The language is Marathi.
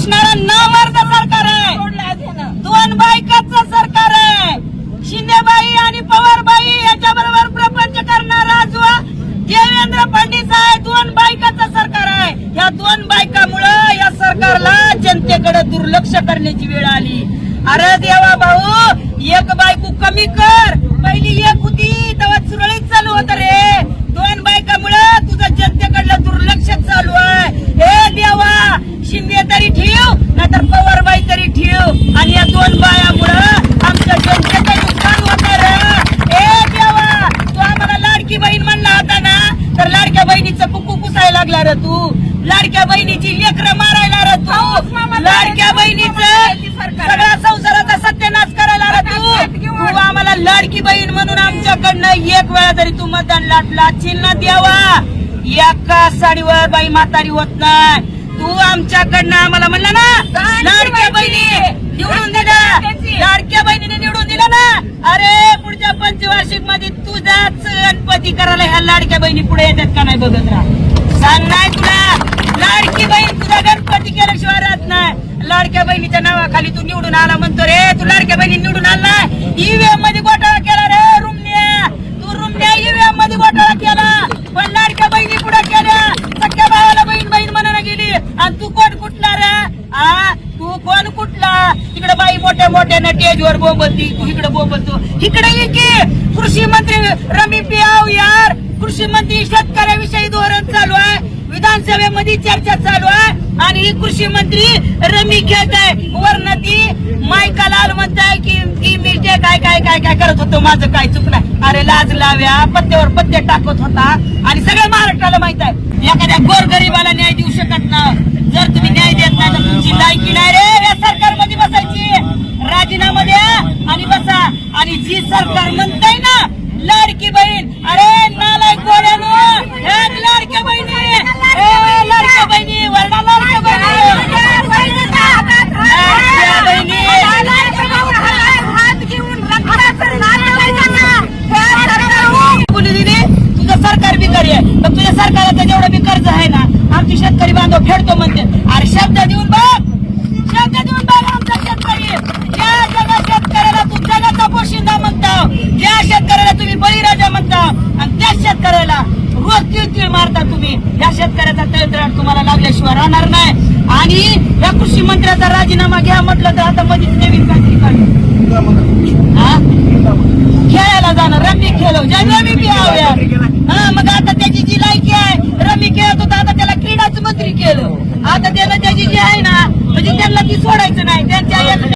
पुसणारा नामर्द सरकार आहे. दोन बायकाच सरकार आहे. शिंदेबाई आणि पवारबाई याच्या बरोबर प्रपंच करणारा जो देवेंद्र फडणीस आहे दोन बायकाचं सरकार आहे. या दोन बायकामुळं या सरकारला जनतेकडे दुर्लक्ष करण्याची वेळ आली. अरे देवा भाऊ एक बायको कमी कर. पहिली एक होती तेव्हा सुरळीत चालू होत रे दोन बायकामुळं तुझं जनतेकडलं दुर्लक्ष चालू आहे हे देवा शिंदे तरी ठेव नाहीतर पवारबाई तरी ठेव आणि या दोन बायामुळं आमच्या जनतेचं नुकसान होत रे ए देवा तू आम्हाला लाडकी बहीण म्हणला होता ना तर लाडक्या बहिणीचं कुकू पुसायला लागला रे तू? लाडक्या बहिणीची लेकरं मारायला रे तू? लाडक्या बहिणीचं सगळ्या संसाराचा सत्यानाश करायला रे तू? तू आम्हाला लाडकी बहीण म्हणून आमच्याकडनं एक वेळा तरी तू मतदान लाटला चिन्ह द्यावा. एका साडीवर बाई म्हातारी होत नाही. तू आमच्याकडनं आम्हाला म्हणला ना लाडक्या बहिणी. निवडून दिला लाडक्या बहिणीने निवडून दिलं ना. अरे पुढच्या पंचवार्षिकमध्ये तुझाच गणपती करायला ह्या लाडक्या बहिणी पुढे येतात का नाही बघत राहा. सांग नाही तुला लाडकी बहीण तुझा गणपती केल्याशिवाय राहत नाही. लाडक्या बहिणीच्या नावाखाली तू निवडून आला म्हणतो रे. तू लाडक्या बहिणी निवडून आला ईव्हीएममध्ये घोटाळा केला रे रुमण्या. तू रुमण्या ईव्हीएममध्ये घोटाळा केला. पण लाडक्या बहिणी पुढे केल्या. सख्या भावाला बहीण बहीण म्हणायला गेली. आणि तू कोण कुठला रे? आ? तू कोण कुठला? तिकडे बाई मोठ्या मोठ्या टेजवर बोबलती. तू इकडे बोबलतो. इकडे ये कृषी मंत्री रमी पियाव यार. कृषी मंत्री शेतकऱ्याविषयी धोरण चालू आहे. विधानसभेमध्ये चर्चा चालू आहे. आणि ही कृषी मंत्री रमी खेळत आहे. वर्ण ती मायका लाल म्हणताय की की मी जे काय काय काय काय करत होतो माझं काय चुकलं अरे लाज लाव्या पत्त्यावर पत्ते टाकत होता. आणि सगळ्या महाराष्ट्राला माहीत आहे. एखाद्या गोर न्याय देऊ शकत ना जर तुम्ही न्याय देत नाही तर तुमची लायकी नाही रे या सरकारमध्ये बसायची राजीनामा द्या आणि बसा आणि जी सरकार म्हणताय ना लाडकी बहीण अरे नालायक गोऱ्यानो हे लाडक्या बहिणी ए, लाडक्या बहिणी वर्णा लाडक्या बहिणी लाडक्या बहिणी बोलू दिली तुझं सरकार बिकारी आहे पण तुझ्या सरकाराचं जेवढं बी कर्ज आहे ना आमची शेतकरी बांधव फेडतो म्हणते अरे शब्द देऊन बघ शब्द देऊन बघ आमचा शेतकरी ज्या जगा शेतकऱ्याला तू जगाचा पोशिंदा म्हणता ज्या शेतकऱ्याला तुम्ही बळीराजा म्हणता आणि त्या शेतकऱ्याला रोज तीळ तीळ मारता तुम्ही या शेतकऱ्याचा तळतळाट तुम्हाला राहणार नाही. आणि या कृषी मंत्र्याचा राजीनामा घ्या म्हटलं तर आता मध्येच नवीन काहीतरी काढू. खेळायला जाणार. रमी खेळव. ज्या रमी बी हा मग आता त्याची जी लायकी आहे रमी खेळत होता आता त्याला क्रीडाच मंत्री केलं. आता त्याला त्याची जी आहे ना म्हणजे त्यांना ती सोडायचं नाही. त्यांच्या